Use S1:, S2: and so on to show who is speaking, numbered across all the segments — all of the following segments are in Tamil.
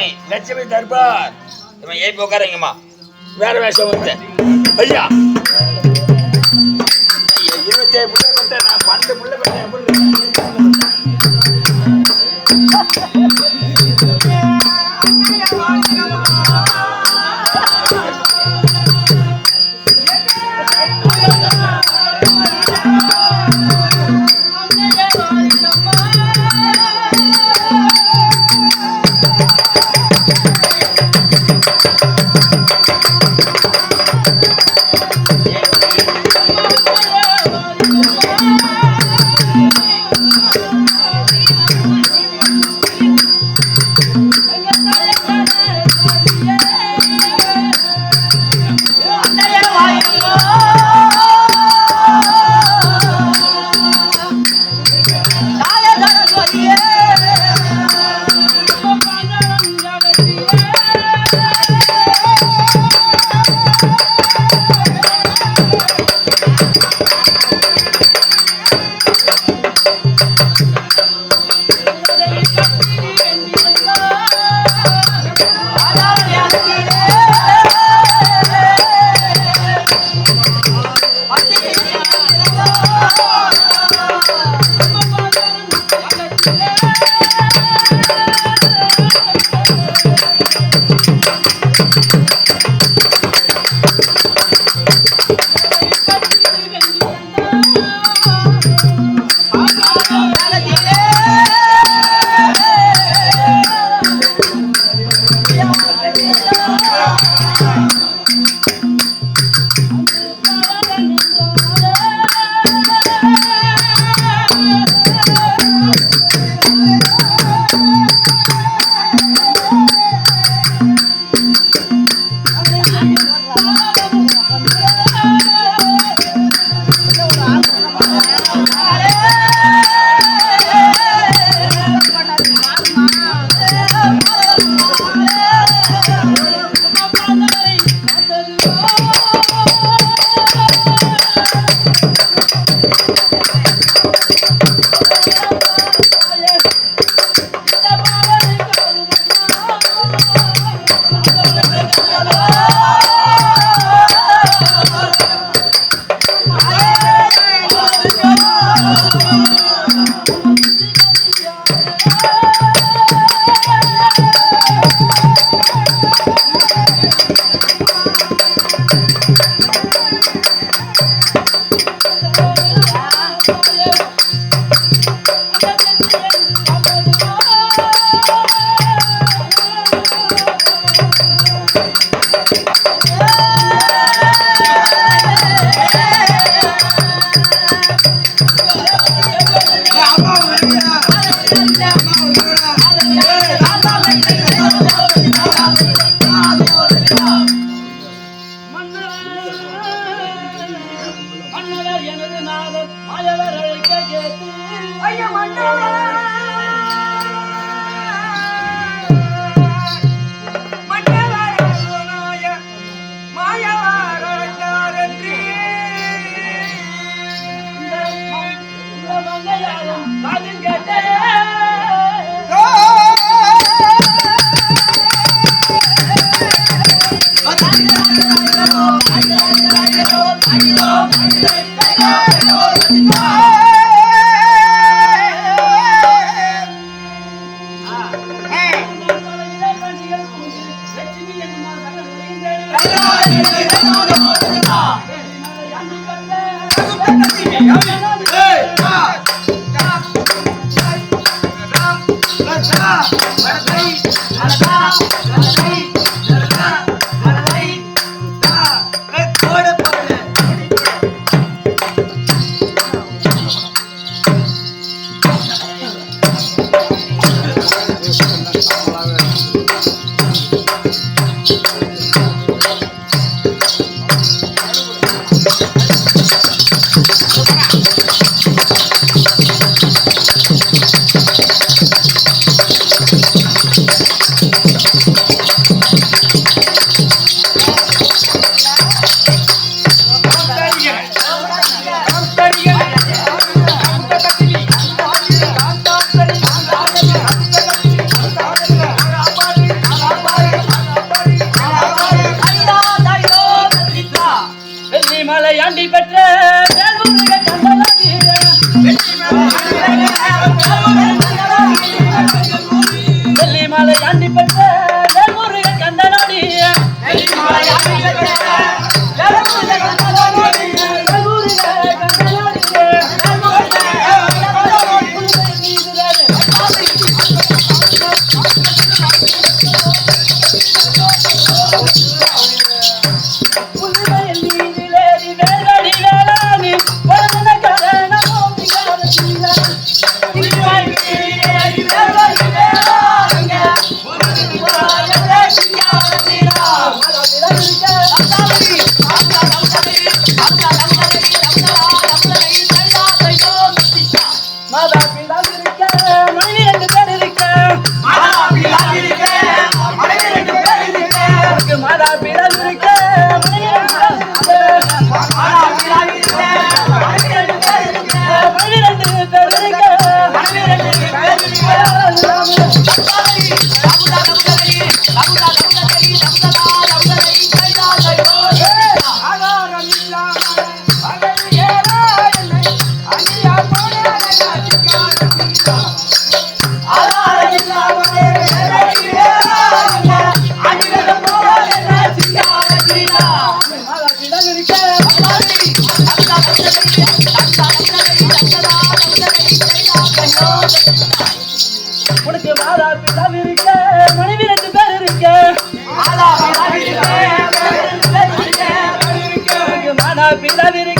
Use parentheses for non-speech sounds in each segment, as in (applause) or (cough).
S1: ஏய், லட்சுமி தர்பார். இவன் ஏய் உட்காருங்கம்மா. வேற வேஷம் வந்து ஐயா. ஐயா, இருபத்தேழு புள்ள பெற்றேன் நான் பன்னெண்டு புள்ள பெற்றேன் எப்படி Thank you.
S2: மன்னவர் எனது நாதர் மாயவர் அழைக்க கேட்டு ஐயா மன்னவர் Lakshmi Thank (laughs) you. Thank you. மனைவி ரெண்டு பேர் இருக்கேன் மாதா பிதாவிருக்க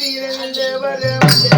S2: மாட்டேங்கிறேன் தேவ தேவ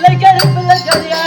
S2: Let's get it, let's get it.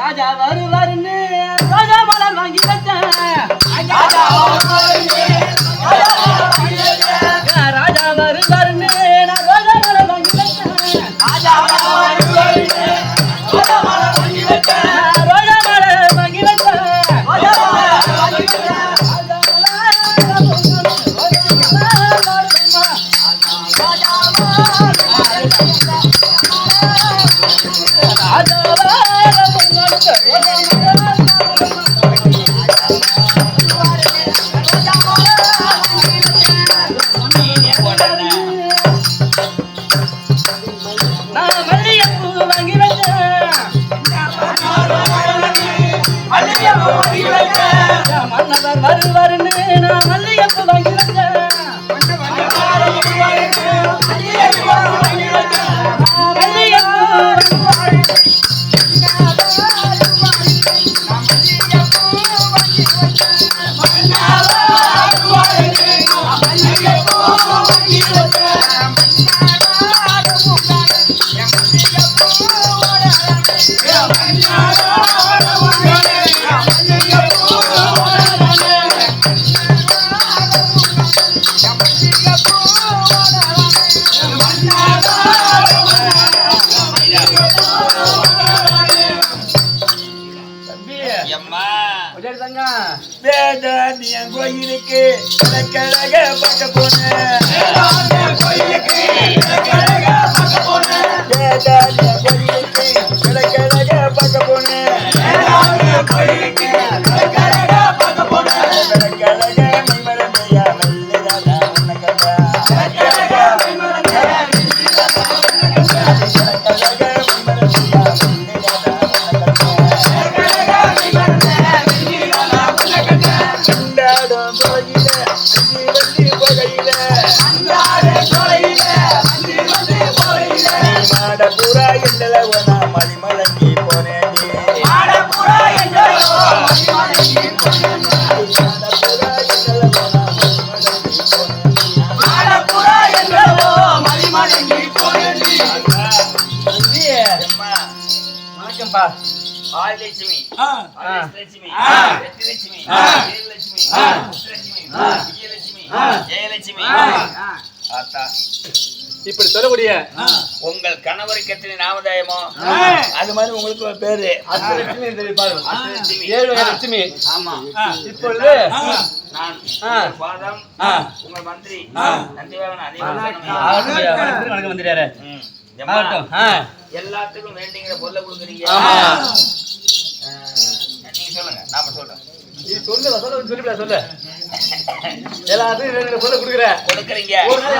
S2: ராஜா வருவாருன்னு ரோஜா மலம் வாங்கி வச்சேன்
S3: கோயிலுக்கு கழக பார்க்க போனேன். கோயிலுக்கு கழக பார்க்க போனேன். கோயிலுக்கு கழக
S4: பார்க்க போனேன். கோயிலுக்கு கழக பார்க்க போனேன். கழக
S1: மண்மரம்
S4: ஆதிலட்சுமி. அஷ்டலட்சுமி
S1: ஆ.
S4: ஏழுலட்சுமி. முத்துலட்சுமி. விஜயலட்சுமி. ஜெயலட்சுமி. ஆத்தா.
S1: இப்படி சொல்லக்கூடிய
S4: உங்கள் கணவருக்கு எத்தனை நாமதேயமோ. அது மாதிரி உங்களுக்கு ஒரு பேரு.
S1: லட்சுமி.
S4: ஆமா.
S1: இப்பொழுது
S4: நான் பாதம். உங்கள் மந்திரி.
S1: வந்துட்டாரு ஆகட்டும். ஆ.
S4: எல்லாத்துக்கும் வேண்டிங்கிற பொருளை கொடுக்குறீங்க.
S1: நீ சொல்லு சொல்ல சொல்லிவிடா சொல்லு. எல்லாத்தையும் ரெண்டு பொருள் கொடுக்குறேன்
S4: கொடுக்குறீங்க.
S1: ஒரு நாள்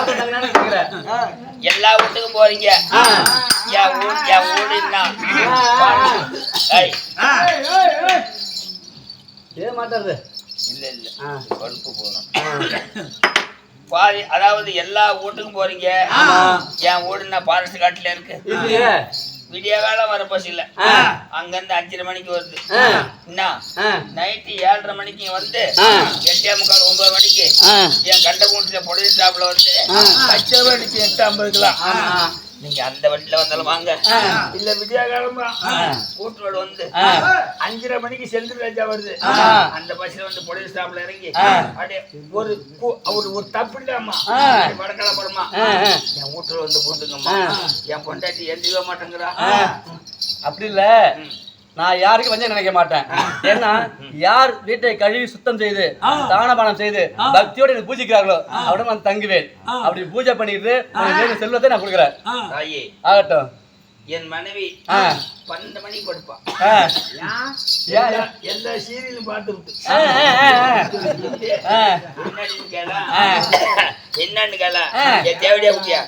S4: எல்லா வீட்டுக்கும் போறீங்க. என் ஊர் என்
S1: மாட்டாது
S4: இல்ல இல்ல. கொழுப்பு போகணும் பாதி அதாவது எல்லா வீட்டுக்கும் போறீங்க. என் வீடுன்னா பாரஸ்ட் காட்டுல இருக்கு. விடிய காலம் வர பஸ் இல்ல. அங்கிருந்து அஞ்சரை மணிக்கு வருது. என்ன. நைட்டு ஏழரை மணிக்கு வந்து. எட்டே முக்கால் ஒன்பது மணிக்கு. என் கண்ட கூட்டில பொடி ஸ்டாப்ல வந்து. பச்சை மணிக்கு எட்டு ஐம்பதுக்கலாம். நீங்க அந்த வண்டியில வந்தாலும் வாங்க. இல்ல விடிய காலமா
S1: ஆ.
S4: கூட்டு வந்து. அஞ்சரை மணிக்கு செந்தில் ராஜா வருது. அந்த பஸ்ல வந்து பொடி ஸ்டாப்ல இறங்கி. அப்படியே ஒரு ஒரு ஒரு தப்பு இல்லாமா
S1: ஆ.
S4: வடக்கல படமா. என் வீட்டுல வந்து பூந்துங்கம்மா
S1: ஆ.
S4: என் பொண்டாட்டி எந்திரிக்க மாட்டேங்கிறா.
S1: அப்படி இல்ல. நான் யாருக்கும் வஞ்சம் நினைக்க மாட்டேன். ஏன்னா யார் வீட்டை கழுவி சுத்தம் செய்து தானபானம் செய்து பக்தியோட எனக்கு பூஜிக்கிறார்களோ அவரிடம் நான் தங்குவேன். அப்படி பூஜை பண்ணிட்டு செல்வத்தை நான் கொடுக்குறேன்.
S4: தாயே.
S1: ஆகட்டும்.
S4: என் மனைவி. பன்னெண்டு மணிக்கு படுப்பா. எல்லா சீரியலும் பார்த்து. என்னன்னு கேளா? தேவடியா குட்டியா?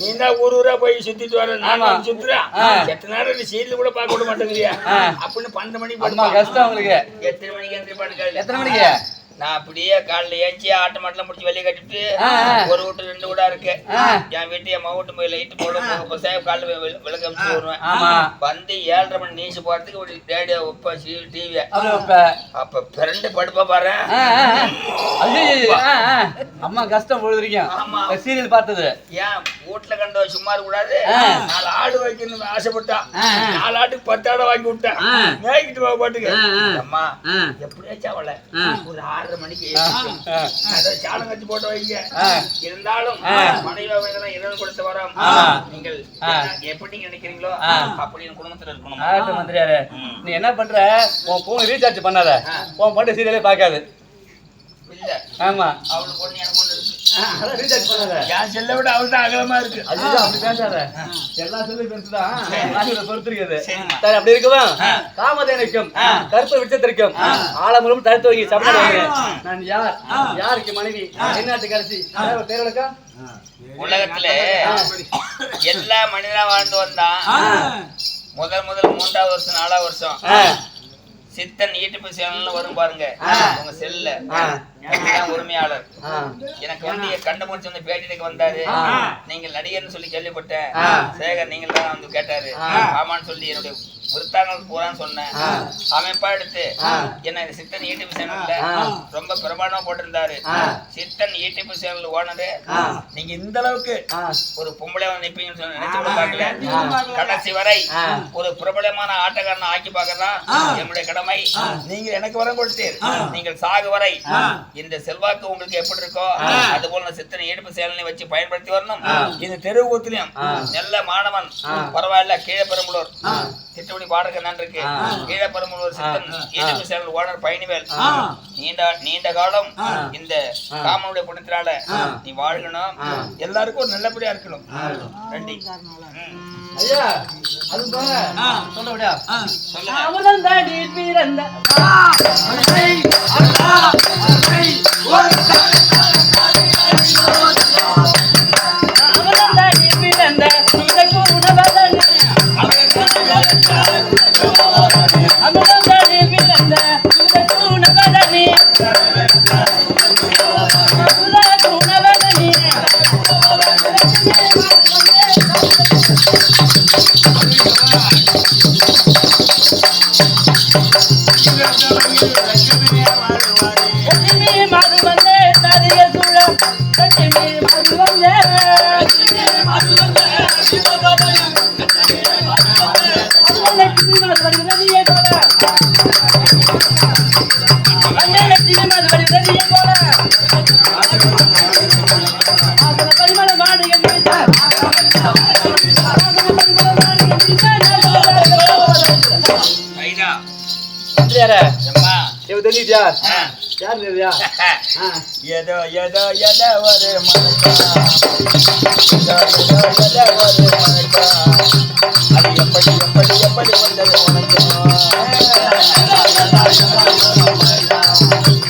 S4: நீ தான் ஊர் ஊரா போய் சுத்திட்டு வர. நான் சுத்துறா
S1: ஆ.
S4: எத்தனை நேரம் நீ சீரியல் கூட பார்க்க விட மாட்டேங்கிறியா. அப்படின்னு பன்னெண்டு மணிக்கு
S1: அம்மா
S4: படுப்பா.
S1: கஷ்டம் உங்களுக்கு.
S4: எத்தனை மணிக்கு
S1: எத்தனை மணிக்கு?
S4: நான் அப்படியே காலைல ஏஞ்சி ஆட்டு மாட்டெல்லாம் முடிச்சு வெளியே கட்டிட்டு. ஒரு வீட்டு ரெண்டு வீடா இருக்கு. என் வீட்டு என் மாவட்டம் போய் லைட்டு போட போக சேவ் காலைல போய் விள- விளக்கு அமிச்சு வருவேன்
S1: ஆமா
S4: வந்து ஏழரை மணி நீச்சு போறதுக்கு ஒரு ரேடியோ
S1: அவ்வளவு இப்ப
S4: அப்ப பிறண்டு படுப்பா பாரு.
S1: அம்மா கஷ்டம் பொழுது
S4: ஆமா.
S1: வரைக்கும் சீரியல் பார்த்தது
S4: ஏன் வீட்டுல கண்ட சும்மா இருக்க கூடாது. நாலு ஆடு வைக்கணும்னு ஆசைப்பட்டா
S1: ஆ, ஆ.
S4: நாலு ஆட்டுக்கு பத்து ஆடை வாங்கி விட்டேன்
S1: ஆ.
S4: மேய்க்கிட்டு போக பாட்டுக்கு. அம்மா. எப்படியாச்சும் அவளை. ஒரு ஆறரை மணிக்கு சாணம் கட்டி போட்டு வைங்க. இருந்தாலும். மனைவி இடம் கொடுத்து வரோம். நீங்கள் எப்படி நினைக்கிறீங்களோ. அப்படி என் குடும்பத்துல இருக்கணும்.
S1: மந்திரியாரே. நீ என்ன பண்ற? உன் போன் ரீசார்ஜ் பண்ணாத. உன் பாட்டு சீரியலே பார்க்காது.
S4: இல்ல.
S1: ஆமா.
S4: அவளுக்கு ஒண்ணு எனக்கு
S1: ரீசார்ஜ் பண்ணாத
S4: என் செல்லை விட தான் அகலமா இருக்கு.
S1: அதுதான் அப்படி பேசாத. எல்லா சொல்லும் பெருசுதான்.
S4: சரிம்மா.
S1: சரி. அப்படி இருக்கவும் காமதேனுக்கும் கருப்பு விச்சத்திற்கும் ஆலமுறும் தடுத்து வைங்க சபை நான் யார்? யாருக்கு மனைவி? என்னாட்டு கடைசி. பேரழக்கா?
S4: உலகத்துல எல்லா மனிதனா வாழ்ந்து வந்தான். முதல் முதல் மூன்றாவது வருஷம் நாலாவது வருஷம். சித்தன் ஈட்டுப்பு சேனல்னு வரும் பாருங்க. உங்க செல்ல. உரிமையாளர். எனக்கு வந்து கண்ட முடிச்சு வந்து பேட்டிக்கு வந்தாரு. நீங்கள் நடிகர்னு சொல்லி கேள்விப்பட்டேன். சேகர் நீங்கள் தான் வந்து கேட்டாரு. ஆமான்னு சொல்லி என்னுடைய விருத்தாங்கள் பூரான்னு சொன்னேன். அமைப்பா எடுத்து என்ன இந்த சித்தன் யூடியூப் சேனல்ல ரொம்ப பிரமாணமா போட்டிருந்தாரு. Siddhan YouTube channel owner. நீங்க இந்த அளவுக்கு ஒரு பொம்பளை நிப்பீங்கன்னு சொல்லி நினைச்சு கூட கடைசி வரை ஒரு பிரபலமான ஆட்டக்காரனை ஆக்கி பார்க்கறதான் என்னுடைய கடமை. நீங்க எனக்கு வரம் கொடுத்தீர். நீங்கள் சாகு வரை இந்த செல்வாக்கு உங்களுக்கு எப்படி இருக்கோ அது போல சித்தனை எடுப்பு சேலனை வச்சு பயன்படுத்தி வரணும். இந்த தெருவூத்திலையும் நல்ல மாணவன் பரவாயில்ல கீழே பெரம்பலூர் திட்டப்படி பாடக நான் இருக்கு கீழே பெரம்பலூர் சித்தன் எடுப்பு சேனல் ஓனர் பயணிவேல் நீண்ட நீண்ட காலம் இந்த காமனுடைய குணத்தினால நீ வாழணும் எல்லாருக்கும் ஒரு நல்லபடியா இருக்கணும். நன்றி.
S1: ஐயா அது சொல்ல விடா.
S4: சொல்லுங்க.
S1: பிறந்த
S4: ஐயா
S1: யாரு
S4: எம்மா
S1: இவ தெரிஞ்சுக்கிட்டியா
S4: ஆ.
S1: யார் தெரியா
S4: ஏதோ ஏதோ ஏதோ ஒரு மனக்கா ஏதோ ஏதோ ஏதோ ஒரு மனக்கா அது எப்படி எப்படி எப்படி வந்தது உனக்கு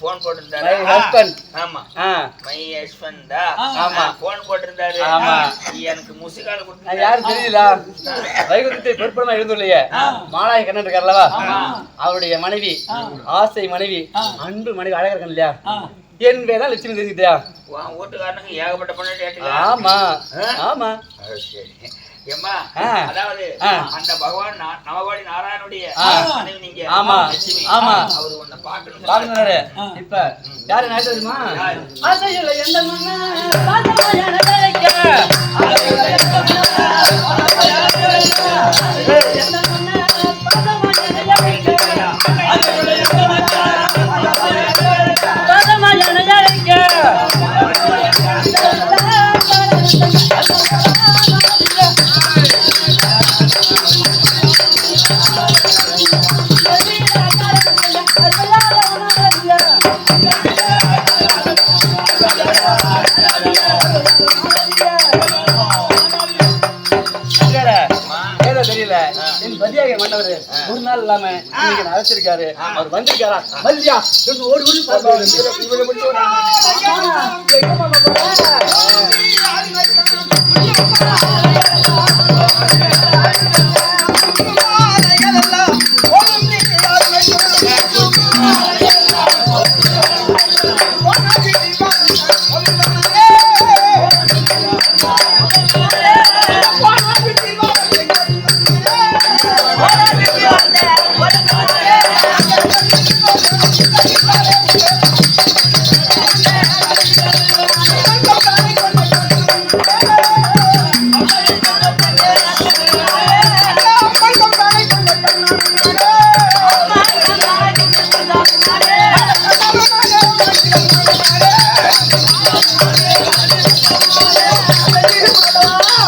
S4: போன் போட்டிருந்தாரு?
S1: Husband.
S4: ஆமா. மை ஹஸ்பண்டா
S1: ஆமா.
S4: போன் போட்டிருந்தாரு.
S1: ஆமா.
S4: எனக்கு முசுகால் கொடுத்தாரு
S1: யாரும் தெரியல வைகுந்தத்தை பொறுப்படமா எழுந்துள்ளையே மாலாய கண்ணன் இருக்கார்லவா? அவருடைய மனைவி ஆசை மனைவி அன்பு மனைவி அழகா இருக்கான் இல்லையா? என் பேர் லட்சுமி தெரிஞ்சுக்கிட்டியா?
S4: வீட்டுக்காரனுக்கு ஏகப்பட்ட பண்ணி
S1: ஆமா. ஆமா. ஆ.
S4: அதாவது. அந்த பகவான் நவபாடி நாராயணுடைய நீங்க
S1: ஆமா.
S4: லட்சுமி.
S1: ஆமா.
S4: அவர் உன்னை பார்க்கணும்
S1: பாக்குறாரு இப்ப யாரு
S4: யாரு?
S1: ஆசையில எந்த மண்ணா பாசமா எனக்கு மன்னவர் ஒரு நாள் இல்லாம இன்னைக்கு அழைச்சிருக்காரு? அவர் வந்திருக்காரா? மல்லியா என்று ஓடி ஓடி பார்த்தாரு.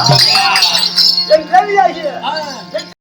S1: Vamos.